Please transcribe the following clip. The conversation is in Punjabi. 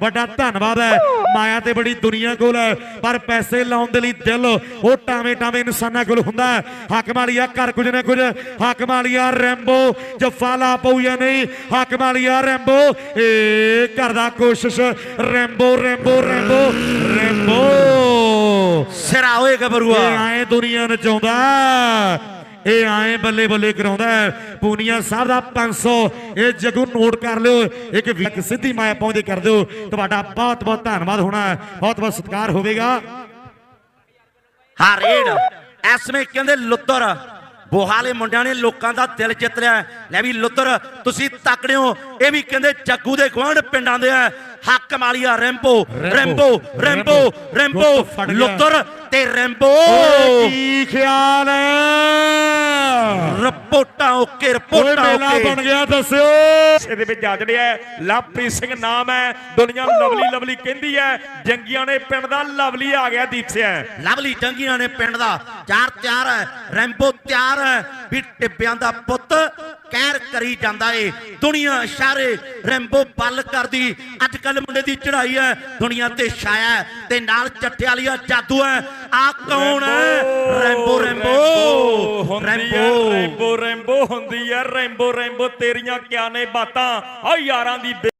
ਵੱਡਾ ਧੰਨਵਾਦ ਹੈ। ਮਾਇਆ ਤੇ ਬੜੀ ਦੁਨੀਆ ਕੋਲ ਹੈ। ਪਰ ਪੈਸੇ ਲਾਉਣ ਦੇ ਲਈ ਦਿਲ ਉਹ ਟਾਵੇਂ ਟਾਵੇਂ ਇਨਸਾਨਾਂ ਕੋਲ ਹੁੰਦਾ ਹੈ। ਹੱਕ ਮਾਲੀਆ ਕਰ ਕੁਝ ਨਾ ਕੁਝ। ਹੱਕ ਮਾਲੀਆ ਰੈਂਬੋ ਜੱਫਾ ਲਾ ਪਊ ਜਾਂ ਨਹੀਂ। ਹੱਕ ਮਾਲੀਆ ਰੈਂਬੋ ਏ ਕਰਦਾ ਕੋਸ਼ਿਸ਼। Rambo Rambo Rambo Rambo. ਸਿਰਾ ਓਏ ਗੱਭਰੂਆ ਇਹ ਆਏ ਦੁਨੀਆ ਨਚਾਉਂਦਾ। ਇਹ ਆਏ ਬੱਲੇ ਬੱਲੇ ਕਰਾਉਂਦਾ ਹੈ। ਪੂਨੀਆ ਸਾਹਿਬ ਦਾ 500 ਇਹ ਜਗੂ ਨੋਟ ਕਰ ਲਿਓ। ਇੱਕ ਵੀ- ਇੱਕ ਸਿੱਧੀ ਮਾਇਆ ਪਹੁੰਚਦੇ ਕਰ ਦਿਓ। ਤੁਹਾਡਾ ਬਹੁਤ ਬਹੁਤ ਧੰਨਵਾਦ ਹੋਣਾ ਬਹੁਤ ਬਹੁਤ ਸਤਿਕਾਰ ਹੋਵੇਗਾ। ਹਾਂ ਰੇਡ ਐਸਵੇਂ ਕਹਿੰਦੇ ਲੁੱਤਰ। ਬੋਹਾਲੇ ਮੁੰਡਿਆਂ ਨੇ ਲੋਕਾਂ ਦਾ ਦਿਲ ਜਿੱਤ ਲਿਆ ਲੈ ਵੀ ਲੁੱਤਰ ਤੁਸੀਂ ਤਕੜੇ ਹੋ। ਇਹ ਵੀ ਕਹਿੰਦੇ ਜੱਗੂ ਦੇ ਗਵਾਂਢ ਪਿੰਡਾਂ ਦੇ ਆ ਹੱਕ ਮਾਲੀਆ ਰੈਂਪੋ ਰੈਂਪੋ ਰੈਂਪੋ ਰੈਂਪੋ। ਲੁੱਤਰ ਤੇ ਰੈਂਪੋ ਕੀ ਖਿਆਲ ਹੈ? ਰਿਪੋਰਟਾਂ ਓਕੇ ਰਿਪੋਰਟਾਂ ਮੇਲਾ ਬਣ ਗਿਆ ਦੱਸਿਓ। ਇਹਦੇ ਵਿੱਚ ਜਾਜੜਿਆ ਹੈ। ਲਵਪ੍ਰੀਤ ਸਿੰਘ ਨਾਮ ਹੈ ਦੁਨੀਆ ਲਵਲੀ ਲਵਲੀ ਕਹਿੰਦੀ ਹੈ। ਜੰਗੀਆਂ ਨੇ ਪਿੰਡ ਦਾ ਲਵਲੀ ਆ ਗਿਆ ਦੀਪ ਸਿਆ ਲਵਲੀ ਜੰਗੀਆਂ ਨੇ ਪਿੰਡ ਦਾ ਚਾਰ ਤਿਆਰ ਹੈ ਰੈਂਪੋ ਤਿਆਰ ਹੈ ਵੀ ਟਿੱਬਿਆਂ ਦਾ ਪੁੱਤ ਕਹਿਰ ਕਰੀ ਜਾਂਦਾ ਏ। ਦੁਨੀਆ ਇਸ਼ਾਰੇ ਰੈਂਬੋ ਬੱਲ ਕਰਦੀ। ਅੱਜ ਕੱਲ ਮੁੰਡੇ ਦੀ ਚੜ੍ਹਾਈ ਹੈ ਦੁਨੀਆ ਤੇ ਛਾਇਆ ਤੇ ਨਾਲ ਚੱਟੇ ਵਾਲੀਆ ਜਾਦੂ ਹੈ। ਆ ਕੌਣ ਹੈ? Rambo Rambo Rambo. Rambo Rambo ਹੁੰਦੀ ਹੈ ਰੈਂਬੋ ਰੈਂਬੋ ਤੇਰੀਆਂ ਕਿਆ ਨੇ ਬਾਤਾਂ? ਆ ਯਾਰਾਂ ਦੀ